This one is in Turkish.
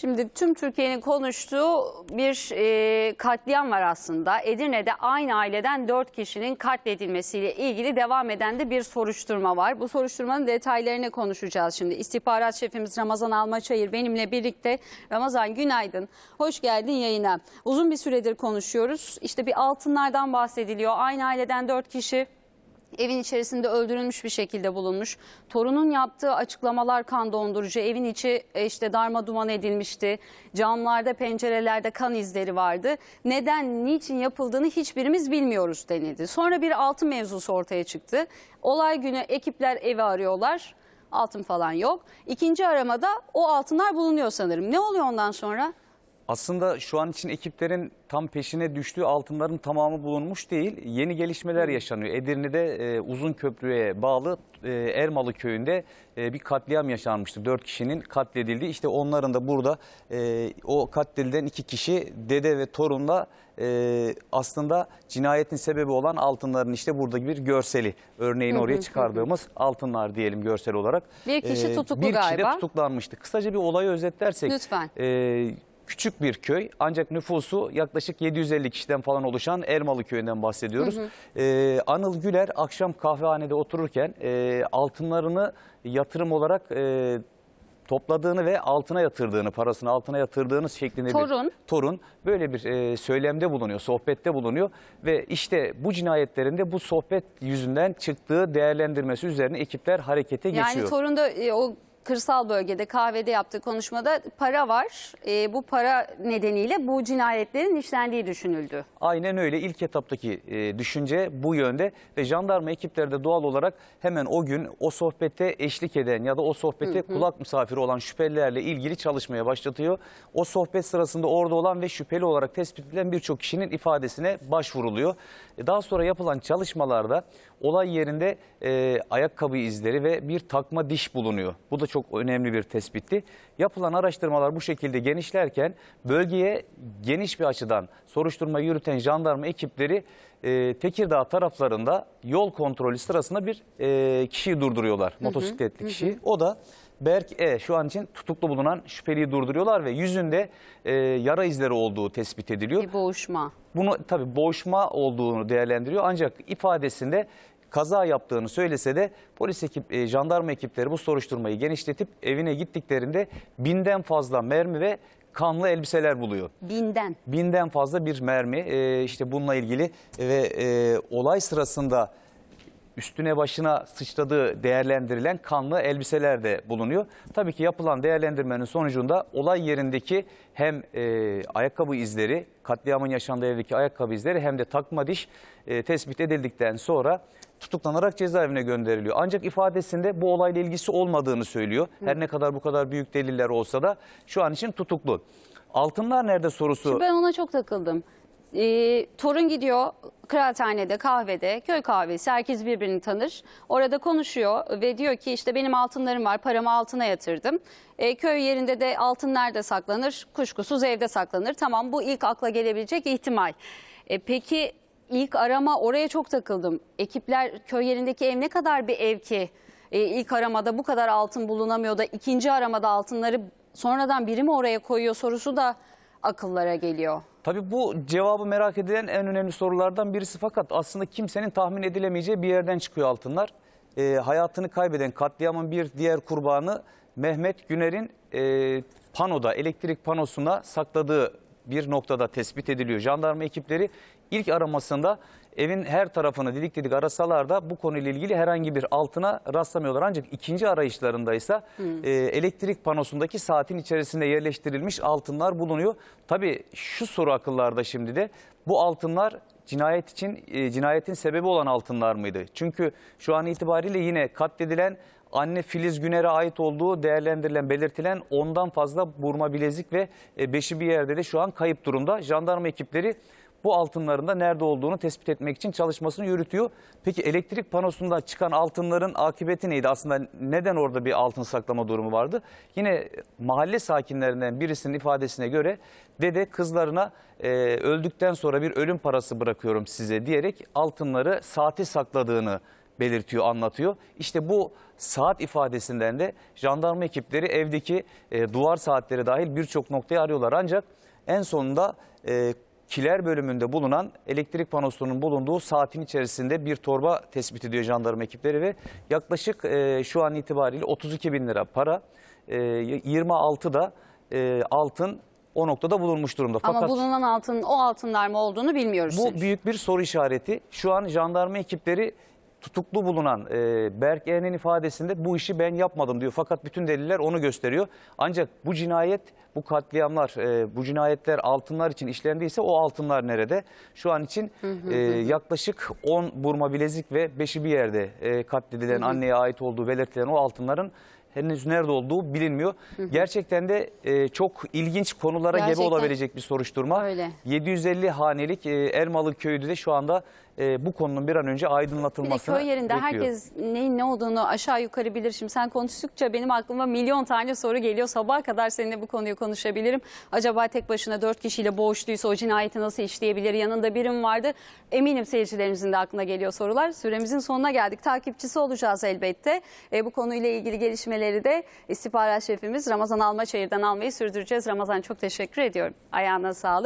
Şimdi tüm Türkiye'nin konuştuğu bir e, katliam var aslında. Edirne'de aynı aileden 4 kişinin katledilmesiyle ilgili devam eden de bir soruşturma var. Bu soruşturmanın detaylarını konuşacağız şimdi. İstihbarat şefimiz Ramazan Almaçayır benimle birlikte. Ramazan günaydın. Hoş geldin yayına. Uzun bir süredir konuşuyoruz. İşte bir altınlardan bahsediliyor. Aynı aileden 4 kişi evin içerisinde öldürülmüş bir şekilde bulunmuş. Torunun yaptığı açıklamalar kan dondurucu. Evin içi e, işte darma duman edilmişti. Camlarda, pencerelerde kan izleri vardı. Neden, niçin yapıldığını hiçbirimiz bilmiyoruz denildi. Sonra bir altın mevzusu ortaya çıktı. Olay günü ekipler evi arıyorlar. Altın falan yok. İkinci aramada o altınlar bulunuyor sanırım. Ne oluyor ondan sonra? Aslında şu an için ekiplerin tam peşine düştüğü altınların tamamı bulunmuş değil. Yeni gelişmeler yaşanıyor. Edirne'de e, Uzun Köprü'ye bağlı e, Ermalı köyünde e, bir katliam yaşanmıştı. Dört kişinin katledildiği. İşte onların da burada e, o katledilen iki kişi dede ve torunla e, aslında cinayetin sebebi olan altınların işte buradaki bir görseli. Örneğin oraya çıkardığımız altınlar diyelim görsel olarak. E, Bir kişi tutuklu bir kişi de galiba. tutuklanmıştı. Kısaca bir olayı özetlersek. Lütfen. e, küçük bir köy ancak nüfusu yaklaşık 750 kişiden falan oluşan Ermalı köyünden bahsediyoruz. Ee, Anıl Güler akşam kahvehanede otururken e, altınlarını yatırım olarak e, topladığını ve altına yatırdığını, parasını altına yatırdığını şeklinde Torun. bir torun böyle bir e, söylemde bulunuyor, sohbette bulunuyor ve işte bu cinayetlerinde bu sohbet yüzünden çıktığı değerlendirmesi üzerine ekipler harekete Yani geçiyor. Torun'da e, o kırsal bölgede kahvede yaptığı konuşmada para var. E, bu para nedeniyle bu cinayetlerin işlendiği düşünüldü. Aynen öyle. İlk etaptaki e, düşünce bu yönde ve jandarma ekipleri de doğal olarak hemen o gün o sohbette eşlik eden ya da o sohbete kulak misafiri olan şüphelilerle ilgili çalışmaya başlatıyor. O sohbet sırasında orada olan ve şüpheli olarak tespit edilen birçok kişinin ifadesine başvuruluyor. E, Daha sonra yapılan çalışmalarda olay yerinde e, ayakkabı izleri ve bir takma diş bulunuyor. Bu da çok önemli bir tespitti. Yapılan araştırmalar bu şekilde genişlerken bölgeye geniş bir açıdan soruşturma yürüten jandarma ekipleri e, Tekirdağ taraflarında yol kontrolü sırasında bir e, kişiyi durduruyorlar. Motosikletli kişiyi. O da Berk E şu an için tutuklu bulunan şüpheliyi durduruyorlar ve yüzünde e, yara izleri olduğu tespit ediliyor. Bir boğuşma. Bunu tabii boğuşma olduğunu değerlendiriyor ancak ifadesinde kaza yaptığını söylese de polis ekip, e, jandarma ekipleri bu soruşturmayı genişletip evine gittiklerinde binden fazla mermi ve kanlı elbiseler buluyor. Binden. Binden fazla bir mermi e, işte bununla ilgili ve e, olay sırasında üstüne başına sıçradığı değerlendirilen kanlı elbiseler de bulunuyor. Tabii ki yapılan değerlendirmenin sonucunda olay yerindeki hem e, ayakkabı izleri, katliamın yaşandığı evdeki ayakkabı izleri hem de takma diş e, tespit edildikten sonra tutuklanarak cezaevine gönderiliyor. Ancak ifadesinde bu olayla ilgisi olmadığını söylüyor. Her ne kadar bu kadar büyük deliller olsa da şu an için tutuklu. Altınlar nerede sorusu Ben ona çok takıldım. Ee, torun gidiyor kıraathanede, kahvede, köy kahvesi herkes birbirini tanır. Orada konuşuyor ve diyor ki işte benim altınlarım var paramı altına yatırdım. Ee, köy yerinde de altın nerede saklanır? Kuşkusuz evde saklanır. Tamam bu ilk akla gelebilecek ihtimal. Ee, peki ilk arama oraya çok takıldım. Ekipler köy yerindeki ev ne kadar bir ev ki? Ee, ilk aramada bu kadar altın bulunamıyor da ikinci aramada altınları sonradan biri mi oraya koyuyor sorusu da akıllara geliyor. Tabii bu cevabı merak edilen en önemli sorulardan birisi fakat aslında kimsenin tahmin edilemeyeceği bir yerden çıkıyor altınlar. Ee, hayatını kaybeden katliamın bir diğer kurbanı Mehmet Güner'in e, panoda, elektrik panosuna sakladığı bir noktada tespit ediliyor. Jandarma ekipleri ilk aramasında evin her tarafını didik didik arasalar da bu konuyla ilgili herhangi bir altına rastlamıyorlar. Ancak ikinci arayışlarında ise e, elektrik panosundaki saatin içerisinde yerleştirilmiş altınlar bulunuyor. Tabii şu soru akıllarda şimdi de bu altınlar cinayet için e, cinayetin sebebi olan altınlar mıydı? Çünkü şu an itibariyle yine katledilen anne Filiz Güner'e ait olduğu değerlendirilen, belirtilen ondan fazla burma bilezik ve e, beşi bir yerde de şu an kayıp durumda. Jandarma ekipleri bu altınların da nerede olduğunu tespit etmek için çalışmasını yürütüyor. Peki elektrik panosunda çıkan altınların akıbeti neydi? Aslında neden orada bir altın saklama durumu vardı? Yine mahalle sakinlerinden birisinin ifadesine göre dede kızlarına e, öldükten sonra bir ölüm parası bırakıyorum size diyerek altınları saati sakladığını belirtiyor, anlatıyor. İşte bu saat ifadesinden de jandarma ekipleri evdeki e, duvar saatleri dahil birçok noktayı arıyorlar. Ancak en sonunda e, kiler bölümünde bulunan elektrik panosunun bulunduğu saatin içerisinde bir torba tespit ediyor jandarma ekipleri ve yaklaşık e, şu an itibariyle 32 bin lira para, e, 26 da e, altın o noktada bulunmuş durumda. Ama bulunan altın o altınlar mı olduğunu bilmiyoruz. Bu büyük bir soru işareti. Şu an jandarma ekipleri tutuklu bulunan e, Berk E'nin ifadesinde bu işi ben yapmadım diyor. Fakat bütün deliller onu gösteriyor. Ancak bu cinayet, bu katliamlar, e, bu cinayetler altınlar için işlendiyse o altınlar nerede? Şu an için e, yaklaşık 10 burma bilezik ve 5'i bir yerde e, katledilen anneye ait olduğu belirtilen o altınların henüz nerede olduğu bilinmiyor. Gerçekten de e, çok ilginç konulara gebe Gerçekten. olabilecek bir soruşturma. Öyle. 750 hanelik e, Elmalı köyü de şu anda e, bu konunun bir an önce Bir de aydınlatılmasını köy yerinde bekliyor. herkes neyin ne olduğunu aşağı yukarı bilir. Şimdi sen konuştukça benim aklıma milyon tane soru geliyor. Sabaha kadar seninle bu konuyu konuşabilirim. Acaba tek başına dört kişiyle boğuştuysa o cinayeti nasıl işleyebilir? Yanında birim vardı. Eminim seyircilerimizin de aklına geliyor sorular. Süremizin sonuna geldik. Takipçisi olacağız elbette. E, bu konuyla ilgili gelişmeleri de istihbarat şefimiz Ramazan Almaçayır'dan almayı sürdüreceğiz. Ramazan çok teşekkür ediyorum. Ayağına sağlık.